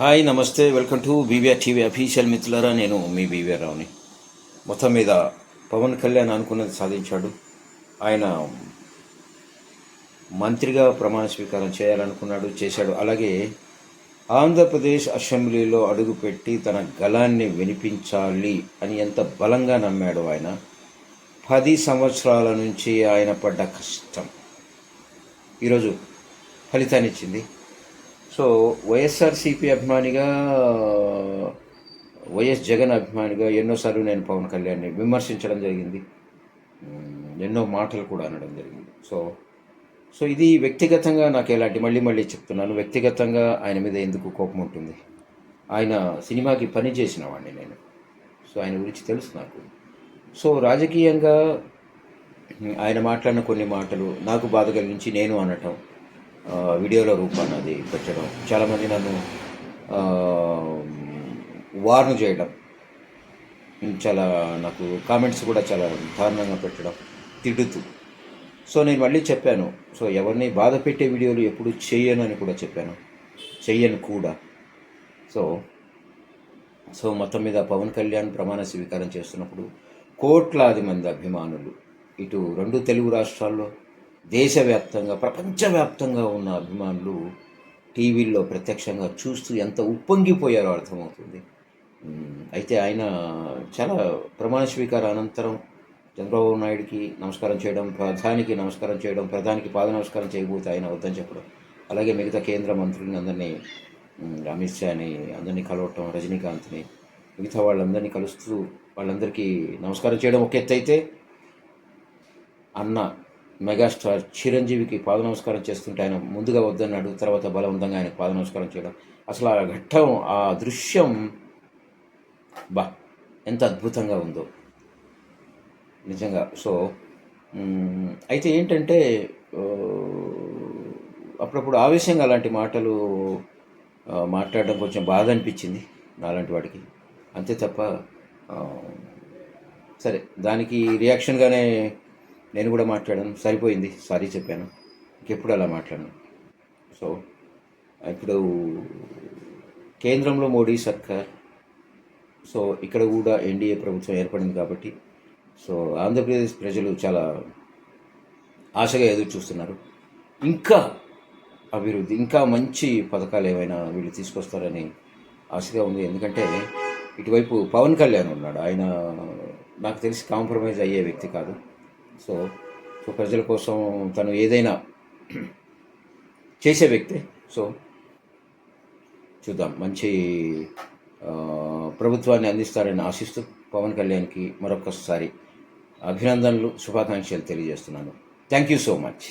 Hi నమస్తే. Welcome to BVR TV official మిత్రులరా. నేను మీ బీవీఆర్ రావుని మొత్తం మీద పవన్ కళ్యాణ్ అనుకున్నది సాధించాడు. ఆయన మంత్రిగా ప్రమాణ స్వీకారం చేయాలనుకున్నాడు చేశాడు. అలాగే ఆంధ్రప్రదేశ్ అసెంబ్లీలో అడుగుపెట్టి తన గళాన్ని వినిపించాలి అని ఎంత బలంగా నమ్మాడు ఆయన. పది సంవత్సరాల నుంచి ఆయన పడ్డ కష్టం. ఈరోజు ఫలితాన్ని ఇచ్చింది సో వైఎస్ఆర్సీపీ అభిమానిగా వైఎస్ జగన్ అభిమానిగా ఎన్నోసార్లు నేను పవన్ కళ్యాణ్ని విమర్శించడం జరిగింది. ఎన్నో మాటలు కూడా అనడం జరిగింది. సో సో ఇది వ్యక్తిగతంగా నాకు ఎలాంటి మళ్ళీ మళ్ళీ చెప్తున్నాను వ్యక్తిగతంగా ఆయన మీద ఎందుకు కోపం ఉంటుంది? ఆయన సినిమాకి పని చేసిన వాడిని నేను. సో ఆయన గురించి తెలుసు నాకు. సో రాజకీయంగా ఆయన మాట్లాడిన కొన్ని మాటలు నాకు బాధ కలిగించి నేను అనటం వీడియోల రూపాన్ని అది పెట్టడం. చాలామంది నన్ను వార్న్ చేయడం. చాలా నాకు కామెంట్స్ కూడా చాలా దారుణంగా పెట్టడం తిడుతూ. సో నేను మళ్ళీ చెప్పాను. సో ఎవరిని బాధ పెట్టే వీడియోలు ఎప్పుడు చేయను అని కూడా చెప్పాను. చెయ్యను కూడా. సో సో మొత్తం మీద పవన్ కళ్యాణ్ ప్రమాణ స్వీకారం చేస్తున్నప్పుడు కోట్లాది మంది అభిమానులు ఇటు రెండు తెలుగు రాష్ట్రాల్లో దేశవ్యాప్తంగా ప్రపంచవ్యాప్తంగా ఉన్న అభిమానులు టీవీల్లో ప్రత్యక్షంగా చూస్తూ ఎంత ఉప్పొంగిపోయారో అర్థమవుతుంది. అయితే ఆయన చాలా ప్రమాణ స్వీకార అనంతరం చంద్రబాబు నాయుడికి నమస్కారం చేయడం ప్రధానికి నమస్కారం చేయడం ప్రధానికి పాద నమస్కారం చేయబోతే ఆయన వద్దని చెప్పడం అలాగే మిగతా కేంద్ర మంత్రులని అందరినీ అమిత్ షాని అందరినీ కలవటం రజనీకాంత్ని మిగతా వాళ్ళందరినీ కలుస్తూ వాళ్ళందరికీ నమస్కారం చేయడం ఒక ఎత్తు అయితే అన్న మెగాస్టార్ చిరంజీవికి పాద నమస్కారం చేస్తుంటే ఆయన ముందుగా వద్దన్నాడు తర్వాత బలవంతంగా ఆయన పాద నమస్కారం చేయడం. అసలు ఆ ఘట్టం ఆ దృశ్యం బా ఎంత అద్భుతంగా ఉందో. నిజంగా సో అయితే ఏంటంటే అప్పుడప్పుడు ఆవేశంగా అలాంటి మాటలు మాట్లాడడం కొంచెం బాధ అనిపించింది నాలాంటి వాడికి. అంతే తప్ప సరే దానికి రియాక్షన్గానే నేను కూడా మాట్లాడాను. సరిపోయింది. సారీ చెప్పాను. ఇంకెప్పుడు అలా మాట్లాడను? సో ఇప్పుడు కేంద్రంలో మోడీ సర్కార్ సో ఇక్కడ కూడా ఎన్డీఏ ప్రభుత్వం ఏర్పడింది కాబట్టి సో ఆంధ్రప్రదేశ్ ప్రజలు చాలా ఆశగా ఎదురు చూస్తున్నారు. ఇంకా అభివృద్ధి ఇంకా మంచి పథకాలు ఏమైనా వీళ్ళు తీసుకొస్తారని ఆశగా ఉంది. ఎందుకంటే ఇటువైపు పవన్ కళ్యాణ్ ఉన్నాడు. ఆయన నాకు తెలిసి కాంప్రమైజ్ అయ్యే వ్యక్తి కాదు. సో సో ప్రజల కోసం తను ఏదైనా చేసే వ్యక్తి. సో చూద్దాం. మంచి ప్రభుత్వాన్ని అందిస్తారని ఆశిస్తూ పవన్ కళ్యాణ్కి మరొకసారి అభినందనలు శుభాకాంక్షలు తెలియజేస్తున్నాను. Thank you so much.